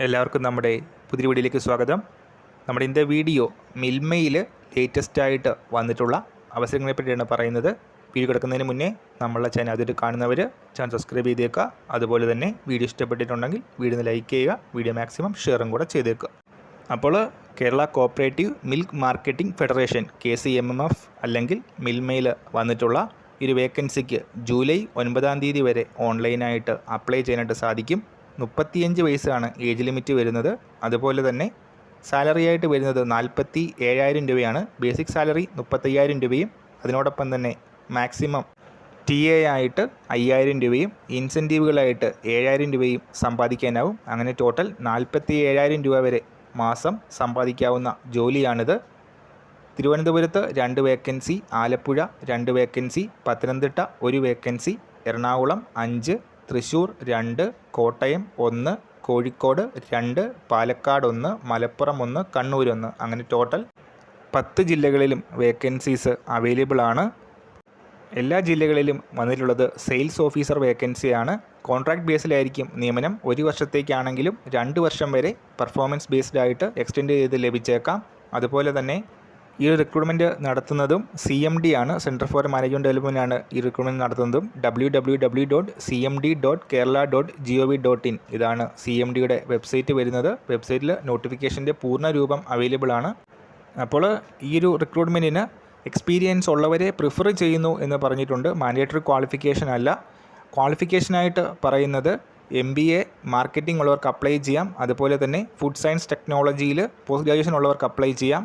എല്ലാവർക്കും നമ്മുടെ പുതിയ വീഡിയോയിലേക്ക് സ്വാഗതം. നമ്മുടെ ഇന്നത്തെ വീഡിയോ മിൽമയിൽ ലേറ്റസ്റ്റ് ആയിട്ട് വന്നിട്ടുള്ള അവസരങ്ങളെ പറ്റിയാണ് പറയുന്നത്. വീഡിയോ കിടക്കുന്നതിന് മുന്നേ നമ്മളെ ചാനൽ അതിൽ കാണുന്നവർ ചാനൽ സബ്സ്ക്രൈബ് ചെയ്തേക്കുക. അതുപോലെ തന്നെ വീഡിയോ ഇഷ്ടപ്പെട്ടിട്ടുണ്ടെങ്കിൽ വീഡിയോ ലൈക്ക് ചെയ്യുക വീഡിയോ മാക്സിമം ഷെയറും കൂടെ ചെയ്തേക്കുക. അപ്പോൾ Kerala cooperative milk marketing federation K C M M F അല്ലെങ്കിൽ മിൽമയിൽ വന്നിട്ടുള്ള ഒരു വേക്കൻസിക്ക് ജൂലൈ ഒൻപതാം തീയതി വരെ ഓൺലൈനായിട്ട് അപ്ലൈ ചെയ്യാനായിട്ട് സാധിക്കും. മുപ്പത്തിയഞ്ച് വയസ്സാണ് ഏജ് ലിമിറ്റ് വരുന്നത്. അതുപോലെ തന്നെ സാലറി ആയിട്ട് വരുന്നത് നാൽപ്പത്തി ഏഴായിരം രൂപയാണ്. ബേസിക് സാലറി മുപ്പത്തയ്യായിരം രൂപയും അതിനോടൊപ്പം തന്നെ മാക്സിമം ടി എ ആയിട്ട് അയ്യായിരം രൂപയും ഇൻസെന്റീവുകളായിട്ട് ഏഴായിരം രൂപയും സമ്പാദിക്കാനാവും. അങ്ങനെ ടോട്ടൽ നാൽപ്പത്തി ഏഴായിരം രൂപ വരെ മാസം സമ്പാദിക്കാവുന്ന ജോലിയാണിത്. തിരുവനന്തപുരത്ത് രണ്ട് വേക്കൻസി ആലപ്പുഴ രണ്ട് വേക്കൻസി പത്തനംതിട്ട ഒരു വേക്കൻസി എറണാകുളം അഞ്ച് തൃശ്ശൂർ രണ്ട് കോട്ടയം ഒന്ന് കോഴിക്കോട് രണ്ട് പാലക്കാട് ഒന്ന് മലപ്പുറം ഒന്ന് കണ്ണൂർ ഒന്ന്. അങ്ങനെ ടോട്ടൽ പത്ത് ജില്ലകളിലും വേക്കൻസീസ് അവൈലബിൾ ആണ്. എല്ലാ ജില്ലകളിലും വന്നിട്ടുള്ളത് സെയിൽസ് ഓഫീസർ വേക്കൻസിയാണ് കോൺട്രാക്ട് ബേസിലായിരിക്കും നിയമനം. ഒരു വർഷത്തേക്കാണെങ്കിലും രണ്ട് വർഷം വരെ പെർഫോമൻസ് ബേസ്ഡ് ആയിട്ട് എക്സ്റ്റെൻഡ് ചെയ്ത് ലഭിച്ചേക്കാം. അതുപോലെ തന്നെ ഈ റിക്രൂട്ട്മെന്റ് നടത്തുന്നതും സി എം ഡി ആണ്. സെന്റർ ഫോർ മാനേജ്മെന്റ് ഡെവലപ്മെന്റ് ആണ് ഈ റിക്രൂട്ട്മെന്റ് നടത്തുന്നതും. W W W dot C M D dot Kerala dot G O V dot in ഇതാണ് സി എം ഡിയുടെ വെബ്സൈറ്റ് വരുന്നത് വെബ്സൈറ്റിൽ നോട്ടിഫിക്കേഷന്റെ പൂർണ രൂപം അവൈലബിൾ ആണ്. അപ്പോൾ ഈ ഒരു റിക്രൂട്ട്മെന്റിന് എക്സ്പീരിയൻസ് ഉള്ളവരെ പ്രിഫർ ചെയ്യുന്നു എന്ന് പറഞ്ഞിട്ടുണ്ട്. മാൻഡേറ്ററി ക്വാളിഫിക്കേഷൻ അല്ല. ക്വാളിഫിക്കേഷനായിട്ട് പറയുന്നത് എം ബി എ മാർക്കറ്റിംഗ് ഉള്ളവർക്ക് അപ്ലൈ ചെയ്യാം. അതുപോലെ തന്നെ ഫുഡ് സയൻസ് ടെക്നോളജിയിൽ പോസ്റ്റ് ഗ്രാജുവേഷൻ ഉള്ളവർക്ക് അപ്ലൈ ചെയ്യാം.